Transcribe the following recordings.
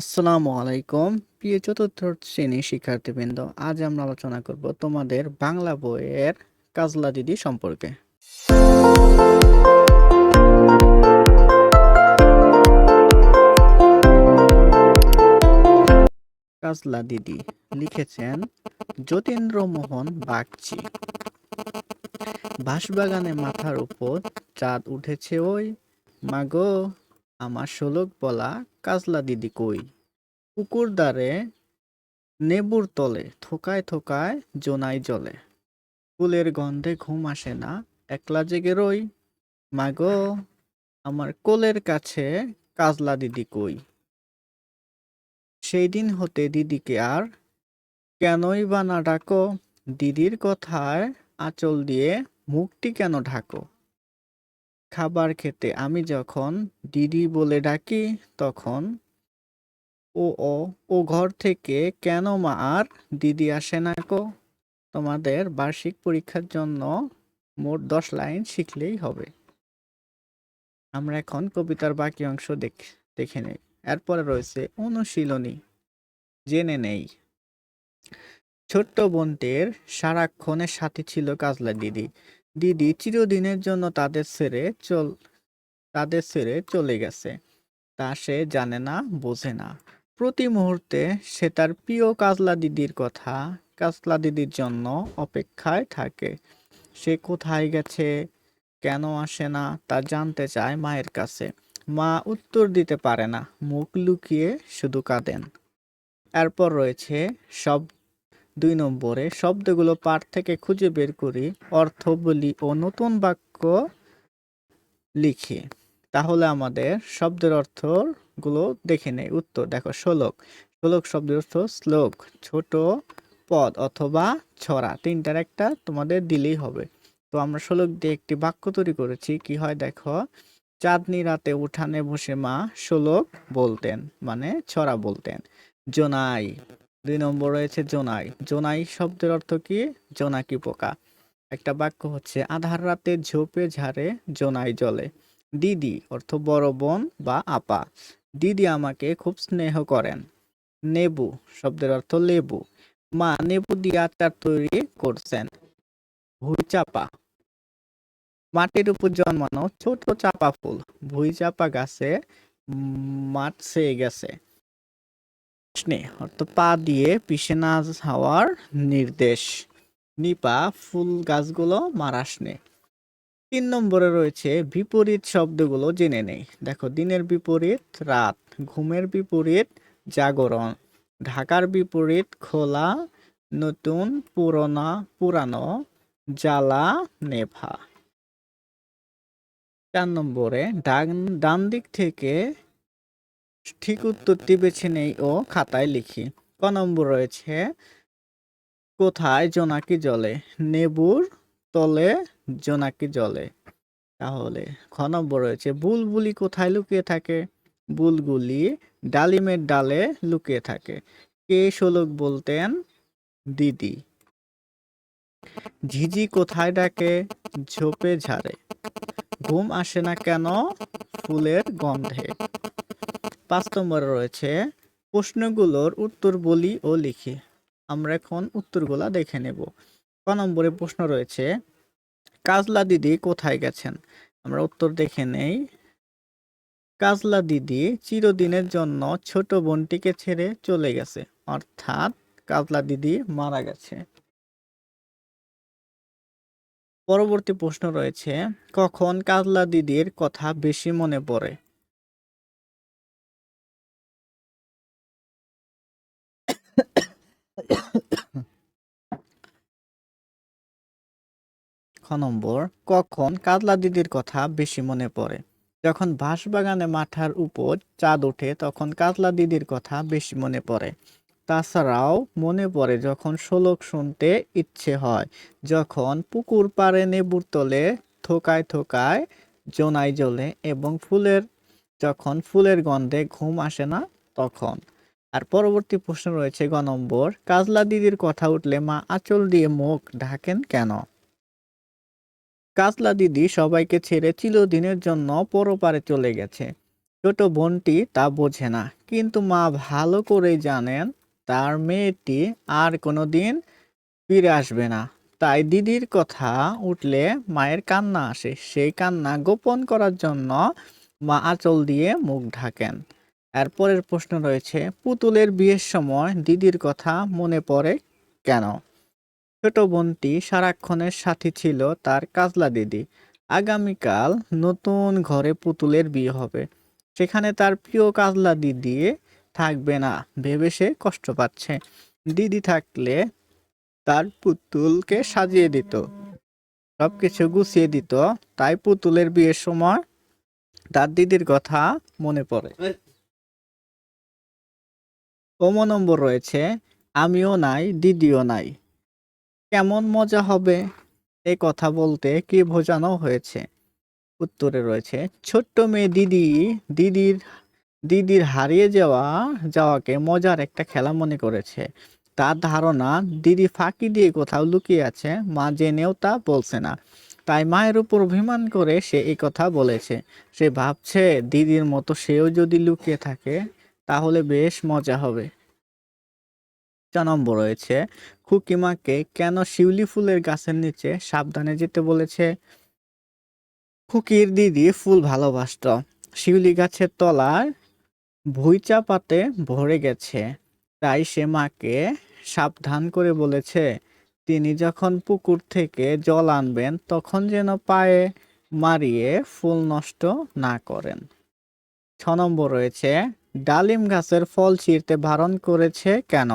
আসসালামু আলাইকুম। প্রিয় চতুর্থ শ্রেণির শিক্ষার্থীবৃন্দ, আজ আমরা আলোচনা করব তোমাদের বাংলা বইয়ের কাজলা দিদি সম্পর্কে। কাজলা দিদি লিখেছেন যতীন্দ্র মোহন বাগচি। বাঁশবাগানে মাথার উপর চাঁদ উঠেছে ওই। মাগো আমার শোলক বলা কাজলা দিদি কই? পুকুর দ্বারে নেবুর তলে থোকায় থোকায় জোনাই জলে। ফুলের গন্ধে ঘুম আসে না, একলা জেগে রই। মাগো, আমার কোলের কাছে কাজলা দিদি কই? সেই দিন হতে দিদিকে আর কেনই বা না ডাকো, দিদির কথায় আঁচল দিয়ে মুখটি কেন ঢাকো? খাবার খেতে। আমি যখন দিদি বলে ডাকি, তখন ও ও ও ঘর থেকে কেন মা আর দিদি আসে না কো তোমাদের বার্ষিক পরীক্ষার জন্য মোট দশ লাইন শিখলেই হবে। আমরা এখন কবিতার বাকি অংশ দেখ, দেখে নেই। এরপরে রয়েছে অনুশীলনী। জেনে নেই। ছোট্ট বোনটির সারাক্ষণের সাথী ছিল কাজলা দিদি। দিদি চিরদিনের জন্য তাদের ছেড়ে চল, তাদের ছেড়ে চলে গেছে। তা সে জানে না, বোঝে না। প্রতি মুহূর্তে সে তার প্রিয় কাজলা দিদির কথা, কাজলা দিদির জন্য অপেক্ষায় থাকে। সে কোথায় গেছে, কেন আসে না, তা জানতে চায় মায়ের কাছে। মা উত্তর দিতে পারে না, মুখ লুকিয়ে শুধু কাঁদেন। এরপর রয়েছে সব দুই নম্বরে, শব্দগুলো পাঠ থেকে খুঁজে বের করি অর্থ বলি ও নতুন বাক্য লিখি। তাহলে আমাদের শব্দের অর্থগুলো দেখে নেই। উত্তর, দেখো, শ্লোক। শ্লোক শব্দের অর্থ শ্লোক, ছোট পদ অথবা ছড়া। তিনটার একটা তোমাদের দিলেই হবে। তো আমরা শ্লোক দিয়ে একটি বাক্য তৈরি করেছি। কি হয়, দেখো, চাঁদনি রাতে উঠানে বসে মা শ্লোক বলতেন মানে ছড়া বলতেন। জোনাই দুই নম্বর রয়েছে জোনাই। জোনাই শব্দের অর্থ কি? জোনাকি পোকা। একটা বাক্য হচ্ছে, আধার রাতে ঝোপে ঝাড়ে জোনাই জলে। দিদি অর্থ, বড় বোন বা আপা। দিদি আমাকে খুব স্নেহ করেন। নেবু শব্দের অর্থ, লেবু। মা নেবু দিয়ে আচার তৈরি করছেন। ভুই চাপা। মাটির উপর জন্মানো ছোট চাপা ফুল। ভুই চাপা গাছে মাঠ সেয়ে গেছে। স্নে অর্থ পা দিয়ে পিষে না হওয়ার নির্দেশ। নিপা ফুল গাছগুলো মারাসনে তিন নম্বরে রয়েছে বিপরীত শব্দগুলো জেনে নেই। দেখো, দিনের বিপরীত রাত, ঘুমের বিপরীত জাগরণ, ঢাকার বিপরীত খোলা, নতুন, পুরোনা, পুরানো, জ্বালা, নেভা। চার নম্বরে ডান ডান দিক থেকে ঠিক উত্তরটি বেছে নেই ও খাতায় লিখি। ক নম্বর রয়েছে, কোথায় জোনাকি জলে? নেবুর তলে জোনাকি জলে। তাহলে খ নম্বর রয়েছে, বুলবুলি কোথায় লুকিয়ে থাকে? বুলগুলি ডালিমের ডালে লুকিয়ে থাকে। কে শোলক বলতেন? দিদি। ঝিঝি কোথায় ডাকে? ঝোপে ঝাড়ে। ঘুম আসে না কেন? ফুলের গন্ধে। পাঁচ নম্বরে রয়েছে প্রশ্নগুলোর উত্তর বলি ও লিখি। আমরা এখন উত্তরগুলা দেখে নেব। ক নম্বরে প্রশ্ন রয়েছে, কাজলা দিদি কোথায় গেছেন? আমরা উত্তর দেখে নেই। কাজলা দিদি চিরদিনের জন্য ছোট বোনটিকে ছেড়ে চলে গেছে। অর্থাৎ কাজলা দিদি মারা গেছে। পরবর্তী প্রশ্ন রয়েছে, কখন কাজলা দিদির কথা বেশি মনে পড়ে? খ নম্বর, কখন কাজলা দিদির কথা বেশি মনে পড়ে? যখন বাঁশবাগানে মাথার উপর চাঁদ ওঠে, তখন কাতলা দিদির কথা বেশি মনে পড়ে। তাছাড়াও মনে পড়ে যখন শোলক শুনতে ইচ্ছে হয়, যখন পুকুর পাড়ে নেবুর তলে থোকায় থোকায় জোনাই জ্বলে এবং ফুলের, যখন ফুলের গন্ধে ঘুম আসে না তখন। আর পরবর্তী প্রশ্ন রয়েছে গ নম্বর, কাজলা দিদির কথা উঠলে মা আঁচল দিয়ে মুখ ঢাকেন কেন? কাজলা দিদি সবাইকে ছেড়ে চিরদিনের জন্য পরপারে চলে গেছে। ছোট বোনটি তা বোঝে না, কিন্তু মা ভালো করেই জানেন তার মেয়েটি আর কোনো দিন ফিরে আসবে না। তাই দিদির কথা উঠলে মায়ের কান্না আসে। সেই কান্না গোপন করার জন্য মা আঁচল দিয়ে মুখ ঢাকেন। এরপরের প্রশ্ন রয়েছে, পুতুলের বিয়ের সময় দিদির কথা মনে পড়ে কেন? ছোট বোনটি সারাক্ষণের সাথী ছিল তার কাজলা দিদি। আগামীকাল নতুন ঘরে পুতুলের বিয়ে হবে। সেখানে তার প্রিয় কাজলা দিদি থাকবে না ভেবে সে কষ্ট পাচ্ছে। দিদি থাকলে তার পুতুলকে সাজিয়ে দিত। সব কিছু গুছিয়ে দিত, তাই পুতুলের বিয়ের সময় তার দিদির কথা মনে পড়ে। ওমো নম্বর রয়েছে, আমিও নাই, দিদিও নাই। কেমন মজা হবে? এ কথা বলতে কি বোঝানো হয়েছে? উত্তরে রয়েছে, ছোট্ট মেয়ে দিদি, দিদির দিদির হারিয়ে যাওয়া, যাওয়াকে মজার একটা খেলা মনে করেছে। তার ধারণা, দিদি ফাঁকি দিয়ে কোথাও লুকিয়ে আছে, মা জেনেও তা বলছে না। তাই মায়ের উপর অভিমান করে সে এই কথা বলেছে। সে ভাবছে, দিদির মতো সেও যদি লুকিয়ে থাকে তাহলে বেশ মজা হবে। নম্বর রয়েছে, খুকিমাকে কেন শিউলি ফুলের গাছের নিচে সাবধানে যেতে বলেছে? খুকির দিদি ফুল ভালোবাসত। শিউলি গাছের তলায় ভুইচা পাতে ভরে গেছে। তাই সে মাকে সাবধান করে বলেছে, তিনি যখন পুকুর থেকে জল আনবেন, তখন যেন পায়ে মারিয়ে ফুল নষ্ট না করেন। ছ নম্বর রয়েছে ডালিম গাছের ফল ছিঁড়তে বারণ করেছে কেন?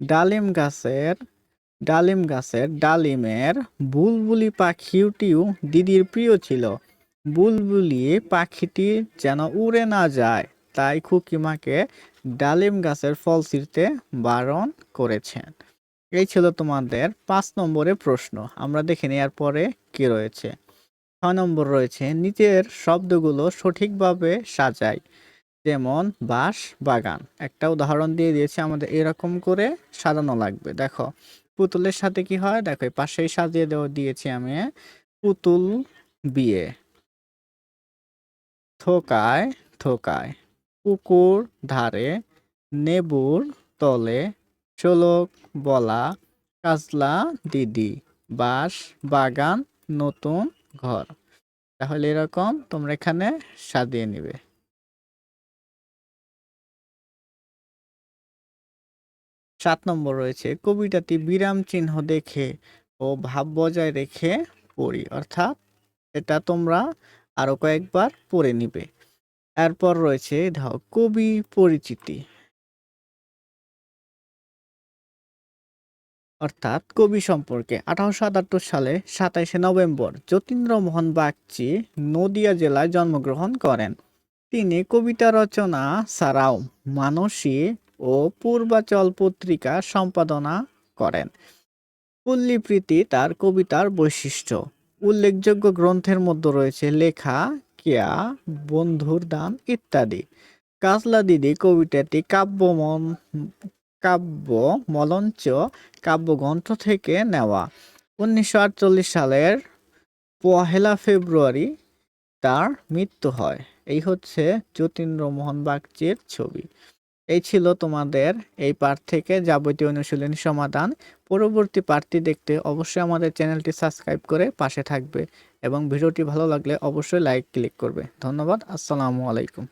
ডালিম গাছের ডালিম গাছের ডালিমের বুলবুলি পাখিটিও দিদির প্রিয় ছিল। বুলবুলি পাখিটি যেন উড়ে না যায়, তাই খুকিমাকে ডালিম গাছের ফল ছিঁড়তে বারণ করেছেন এই ছিল তোমাদের পাঁচ নম্বরে প্রশ্ন, আমরা দেখে নেওয়ার পরে কি রয়েছে। ছয় নম্বর রয়েছে, নিচের শব্দগুলো সঠিকভাবে সাজাই। যেমন বাঁশ বাগান। একটা উদাহরণ দিয়ে দিয়েছে আমাদের, এরকম করে সাজানো লাগবে। দেখো, পুতুলের সাথে কি হয়? দেখো পাশেই সাজিয়ে দেওয়া দিয়েছি আমি পুতুল বিয়ে। থোকায় থোকায়, পুকুর ধারে, নেবুর তলে, শোলক, বলা, কাজলা, দিদি, বাঁশ বাগান, নতুন ঘর। তাহলে এরকম তোমরা এখানে সাজিয়ে নিবে। সাত নম্বর রয়েছে, কবিতাটি বিরাম চিহ্ন দেখে ও ভাব বজায় রেখে পড়ি। অর্থাৎ এটা তোমরা আরও কয়েকবার পড়ে নিবে। এরপর রয়েছে দেখো কবি পরিচিতি। অর্থাৎ কবি সম্পর্কে আঠারোশো আটাত্তর সালে সাতাইশে নভেম্বর যতীন্দ্রমোহন বাগচি নদিয়া জেলায় জন্মগ্রহণ করেন। তিনি কবিতা রচনা ছাড়াও মানসী ও পূর্বাচল পত্রিকা সম্পাদনা করেন। পল্লীপ্রীতি তার কবিতার বৈশিষ্ট্য। উল্লেখযোগ্য গ্রন্থের মধ্যে রয়েছে লেখা, কেয়া, বন্ধুর দান ইত্যাদি। কাজলা দিদি কবিতাটি কাব্যমন, কাব্য মলঞ্চ, কাব্যগ্রন্থ থেকে নেওয়া। উনিশশো আটচল্লিশ সালের পহেলা ফেব্রুয়ারি তার মৃত্যু হয়। এই হচ্ছে যতীন্দ্রমোহন বাগচির ছবি। এই ছিল তোমাদের এই পার্ট থেকে যাবতীয় অনুশীলনী সমাধান। পরবর্তী পার্টটি দেখতে অবশ্যই আমাদের চ্যানেলটি সাবস্ক্রাইব করে পাশে থাকবে এবং ভিডিওটি ভালো লাগলে অবশ্যই লাইক ক্লিক করবে। ধন্যবাদ, আসসালামু আলাইকুম।